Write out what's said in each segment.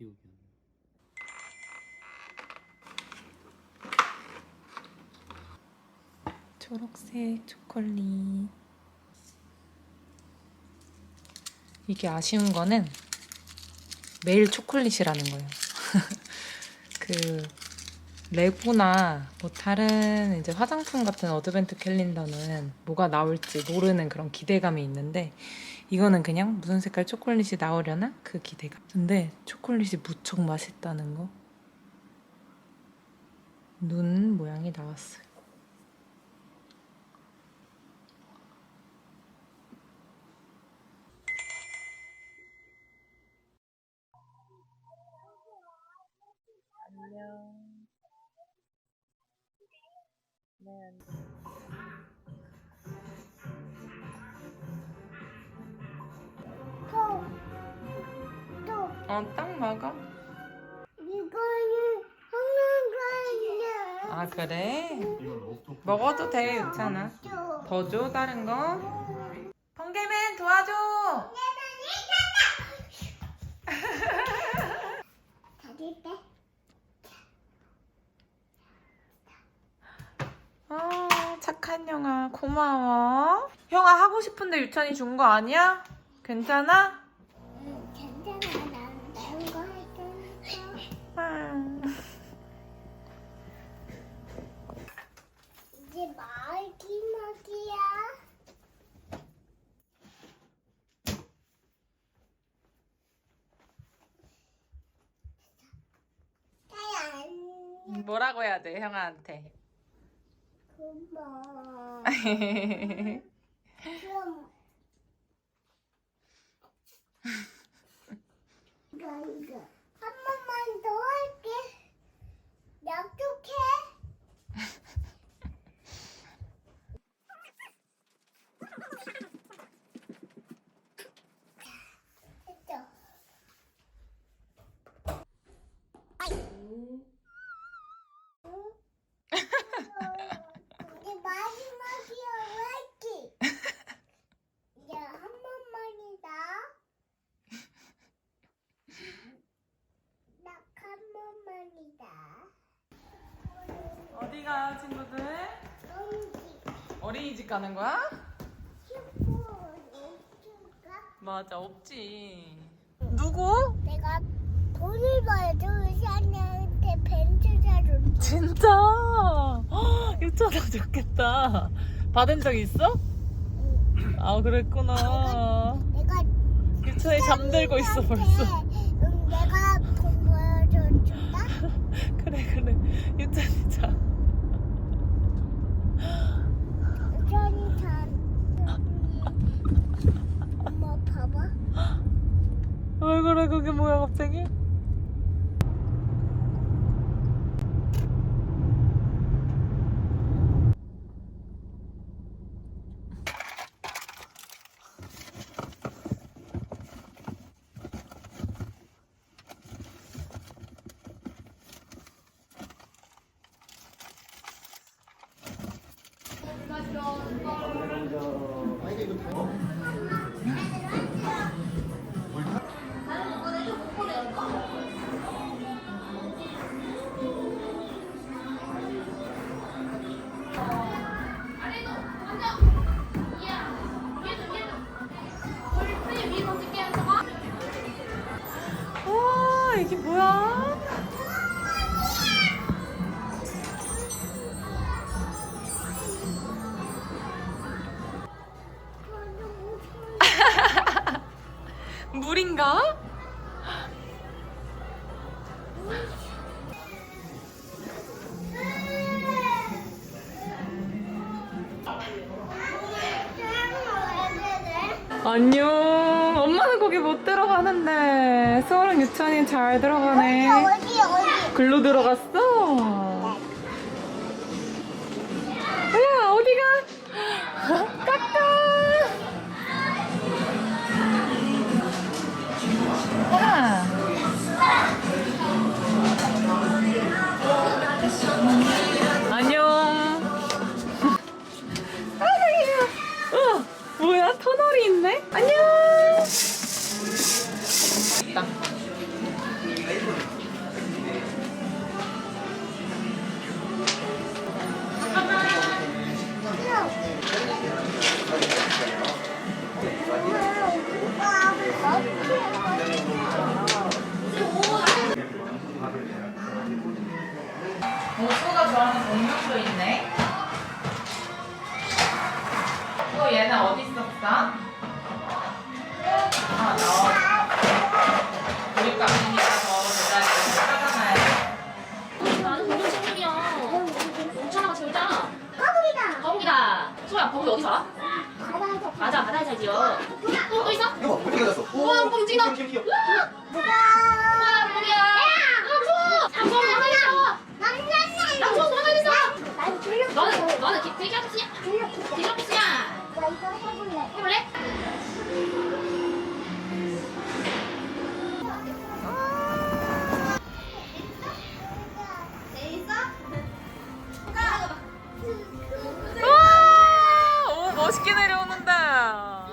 기억이 안 나. 초록색 초콜릿. 이게 아쉬운 거는 매일 초콜릿이라는 거예요. 그 레고나 뭐 다른 이제 화장품 같은 어드벤트 캘린더는 뭐가 나올지 모르는 그런 기대감이 있는데 이거는 그냥 무슨 색깔 초콜릿이 나오려나 그 기대감. 근데 초콜릿이 무척 맛있다는 거. 눈 모양이 나왔어요. 안녕. 네, 안녕. 어, 딱 먹어. 이거는 하나가 아, 그래? 먹어도 돼, 괜찮아. 있어. 더 줘, 다른 거? 번개맨 도와줘! 다리 빼. 아, 착한 형아, 고마워. 형아, 하고 싶은데 유찬이 준 거 아니야? 괜찮아? 응, 괜찮아. 난 다른 거 할 테니까. 아. 이제 마지막이야. 짜잔. 뭐라고 해야 돼, 형아한테? 고마워. 그럼 이거 이거 한 번만 더 할게. 약속해. 했죠. 응? 이제 마지막이야 왜 이제 한 번만이다. 딱 한 번만이다. 어디가, 친구들? 언지 어린이집 가는 거야? 맞아, 없지. 누구? 내가 돈을 벌어도 의사한테 벤츠 사줬지. 진짜? 헉, 유찬아 좋겠다. 받은 적 있어? 아, 그랬구나. 내가 유찬이 잠들고 있어, 벌써. 안녕. 엄마는 거기 못 들어가는데 수호랑 유찬이 잘 들어가네. 어디 어디? 글로 들어갔어? 와, 오 멋있게 내려오는다.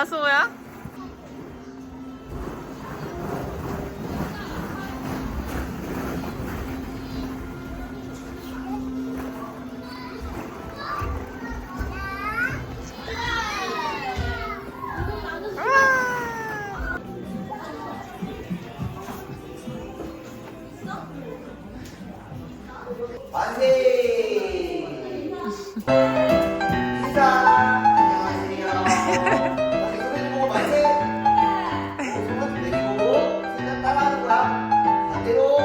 야, 소야? 세장 따라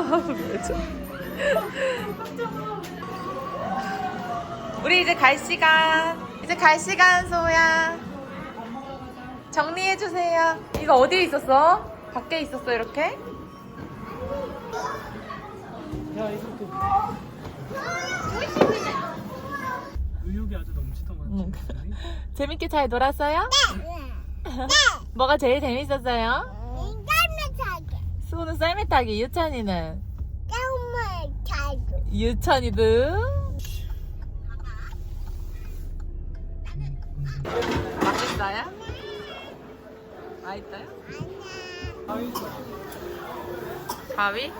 우리 이제 갈 시간. 이제 갈 시간, 소야. 정리해 주세요. 이거 어디에 있었어? 밖에 있었어, 이렇게? 의욕이 아주 넘치던 것 응. 같아요. 재밌게 잘 놀았어요? 뭐가 제일 재밌었어요? 수호는 썰매 타기, 유찬이는? 짱을 타게. 유찬이도? 맛있어요? 맛있어요? 가위?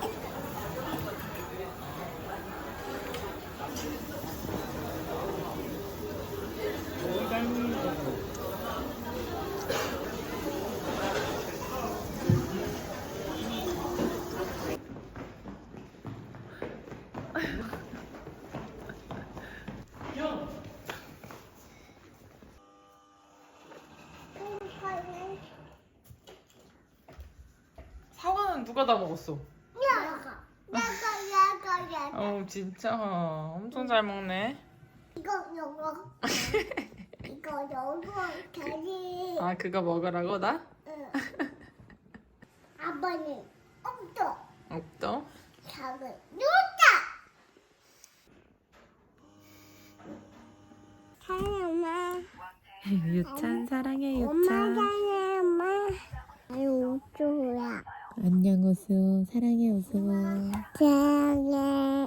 사과는 누가 다 먹었어? 야가. 야가, 야가, 야가. 어 진짜 엄청 잘 먹네. 이거, 요거. 이거, 요거. 다리. 아 그거 먹으라고 나? 응. 아빠는 없어. 없어. 작은 누다. 사랑해 엄마. 유찬 사랑해 엄마 사랑해 엄마. 아유 우쭈야. 안녕 우수 사랑해 우수. 사랑해.